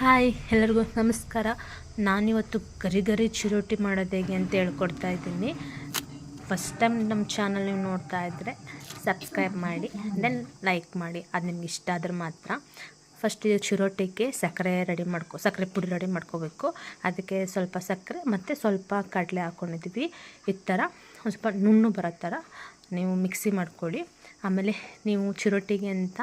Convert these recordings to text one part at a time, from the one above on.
Hi, ಎಲ್ಲರಿಗೂ ನಮಸ್ಕಾರ. ನಾನಿವತ್ತು ಗರಿ ಗರಿ ಚಿರೋಟಿ ಮಾಡೋದು ಹೇಗೆ ಅಂತ ಹೇಳ್ಕೊಡ್ತಾ ಇದ್ದೀನಿ. ಫಸ್ಟ್ ಟೈಮ್ ನಮ್ಮ ಚಾನಲ್ ನೀವು ನೋಡ್ತಾ ಇದ್ದರೆ ಸಬ್ಸ್ಕ್ರೈಬ್ ಮಾಡಿ ದೆನ್ ಲೈಕ್ ಮಾಡಿ. ಅದು ನಿಮ್ಗೆ ಇಷ್ಟ ಆದ್ರೆ ಮಾತ್ರ. ಫಸ್ಟ್ ಇದು ಚಿರೋಟಿಗೆ ಸಕ್ಕರೆ ರೆಡಿ ಮಾಡ್ಕೊ, ಸಕ್ಕರೆ ಪುಡಿ ರೆಡಿ ಮಾಡ್ಕೋಬೇಕು. ಅದಕ್ಕೆ ಸ್ವಲ್ಪ ಸಕ್ಕರೆ ಮತ್ತು ಸ್ವಲ್ಪ ಕಡಲೆ ಹಾಕ್ಕೊಂಡಿದ್ವಿ ಈ ಥರ ಒಂದು ಸ್ವಲ್ಪ ನುಣ್ಣು ಬರೋ ಥರ ನೀವು ಮಿಕ್ಸಿ ಮಾಡ್ಕೊಳ್ಳಿ. ಆಮೇಲೆ ನೀವು ಚಿರೋಟಿಗೆ ಅಂತ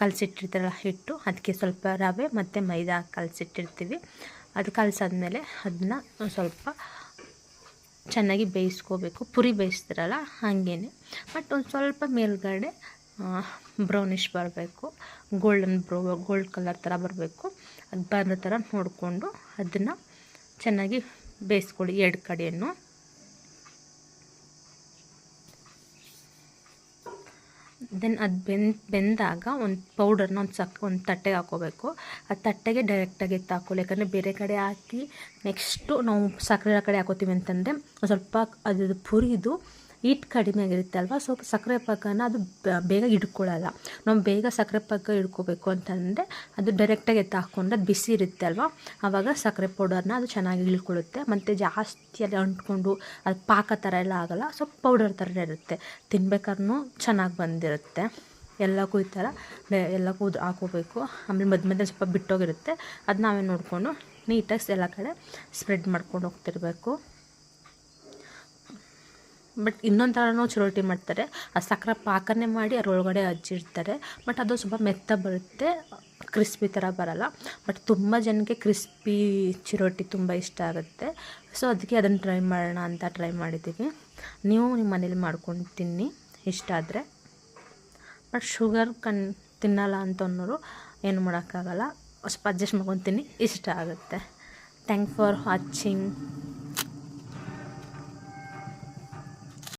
ಕಲಸಿಟ್ಟಿರ್ತಾರಲ್ಲ ಹಿಟ್ಟು, ಅದಕ್ಕೆ ಸ್ವಲ್ಪ ರವೆ ಮತ್ತು ಮೈದಾ ಕಲಸಿಟ್ಟಿರ್ತೀವಿ. ಅದು ಕಲಸಾದ್ಮೇಲೆ ಅದನ್ನ ಸ್ವಲ್ಪ ಚೆನ್ನಾಗಿ ಬೇಯಿಸ್ಕೋಬೇಕು. ಪುರಿ ಬೇಯಿಸ್ತಾರಲ್ಲ ಹಾಗೇ ಬಟ್ ಒಂದು ಸ್ವಲ್ಪ ಮೇಲ್ಗಡೆ ಬ್ರೌನಿಷ್ ಬರಬೇಕು. ಗೋಲ್ಡನ್ ಬ್ರೌ ಗೋಲ್ಡ್ ಕಲರ್ ಥರ ಬರಬೇಕು. ಅದು ಬರೋ ಥರ ನೋಡಿಕೊಂಡು ಅದನ್ನು ಚೆನ್ನಾಗಿ ಬೇಯಿಸ್ಕೊಳ್ಳಿ ಎರಡು ಕಡೆಯನ್ನು ದೆನ್ ಅದು ಬೆಂದ, ಬೆಂದಾಗ ಒಂದು ಪೌಡರ್ನ ಒಂದು ಸಕ್, ಒಂದು ತಟ್ಟೆಗೆ ಹಾಕೋಬೇಕು. ಆ ತಟ್ಟೆಗೆ ಡೈರೆಕ್ಟಾಗಿ ಎತ್ತು ಹಾಕೊಳ್ಳಿ ಯಾಕಂದರೆ ಬೇರೆ ಕಡೆ ಹಾಕಿ ನೆಕ್ಸ್ಟು ನಾವು ಸಕ್ಕರೆ ಕಡೆ ಹಾಕೋತೀವಿ ಅಂತಂದರೆ ಸ್ವಲ್ಪ ಅದು ಪುರಿದು ಹೀಟ್ ಕಡಿಮೆ ಆಗಿರುತ್ತೆ ಅಲ್ವಾ? ಸ್ವಲ್ಪ ಸಕ್ಕರೆ ಪಾಕನ ಅದು ಬೇಗ ಹಿಡ್ಕೊಳ್ಳಲ್ಲ. ನಾವು ಬೇಗ ಸಕ್ಕರೆ ಪಾಕ ಹಿಡ್ಕೋಬೇಕು ಅಂತಂದರೆ ಅದು ಡೈರೆಕ್ಟಾಗಿ ಎತ್ತ ಹಾಕ್ಕೊಂಡ್ರೆ ಅದು ಬಿಸಿ ಇರುತ್ತೆ ಅಲ್ವಾ? ಆವಾಗ ಸಕ್ಕರೆ ಪೌಡರ್ನ ಅದು ಚೆನ್ನಾಗಿ ಇಳ್ಕೊಳ್ಳುತ್ತೆ. ಮತ್ತು ಜಾಸ್ತಿ ಅಲ್ಲಿ ಅಂಟ್ಕೊಂಡು ಅದು ಪಾಕ ಥರ ಎಲ್ಲ ಆಗೋಲ್ಲ. ಸ್ವಲ್ಪ ಪೌಡರ್ ಥರ ಇರುತ್ತೆ. ತಿನ್ಬೇಕಾದ್ರೂ ಚೆನ್ನಾಗಿ ಬಂದಿರುತ್ತೆ. ಎಲ್ಲಕ್ಕೂ ಈ ಥರ ಎಲ್ಲಕ್ಕೂ ಹಾಕೋಬೇಕು. ಆಮೇಲೆ ಮಧ್ಯ ಮಧ್ಯೆ ಸ್ವಲ್ಪ ಬಿಟ್ಟೋಗಿರುತ್ತೆ. ಅದು ನಾವೇ ನೋಡಿಕೊಂಡು ನೀಟಾಗಿ ಎಲ್ಲ ಕಡೆ ಸ್ಪ್ರೆಡ್ ಮಾಡ್ಕೊಂಡು ಹೋಗ್ತಿರ್ಬೇಕು. ಬಟ್ ಇನ್ನೊಂದು ಥರನೂ ಚಿರೋಟಿ ಮಾಡ್ತಾರೆ. ಆ ಸಕ್ಕರೆ ಪಾಕನೇ ಮಾಡಿ ಅದರೊಳಗಡೆ ಹಚ್ಚಿರ್ತಾರೆ. ಬಟ್ ಅದು ಸ್ವಲ್ಪ ಮೆತ್ತ ಬರುತ್ತೆ. ಕ್ರಿಸ್ಪಿ ಥರ ಬರಲ್ಲ. ಬಟ್ ತುಂಬ ಜನಕ್ಕೆ ಕ್ರಿಸ್ಪಿ ಚಿರೋಟಿ ತುಂಬ ಇಷ್ಟ ಆಗುತ್ತೆ. ಸೊ ಅದಕ್ಕೆ ಅದನ್ನು ಟ್ರೈ ಮಾಡೋಣ ಅಂತ ಟ್ರೈ ಮಾಡಿದ್ದೀವಿ ನೀವು ನಿಮ್ಮ ಮನೇಲಿ ಮಾಡ್ಕೊಂಡು ತಿನ್ನಿ. ಇಷ್ಟ ಆದರೆ. ಬಟ್ ಶುಗರ್ ಕಣ್ ತಿನ್ನಲ್ಲ ಅಂತ ಅನ್ನೋರು ಏನು ಮಾಡೋಕ್ಕಾಗಲ್ಲ. ಸ್ವಲ್ಪ ಅಡ್ಜಸ್ಟ್ ಮಾಡ್ಕೊಂಡು ತಿನ್ನಿ. ಇಷ್ಟ ಆಗುತ್ತೆ. Thank for watching.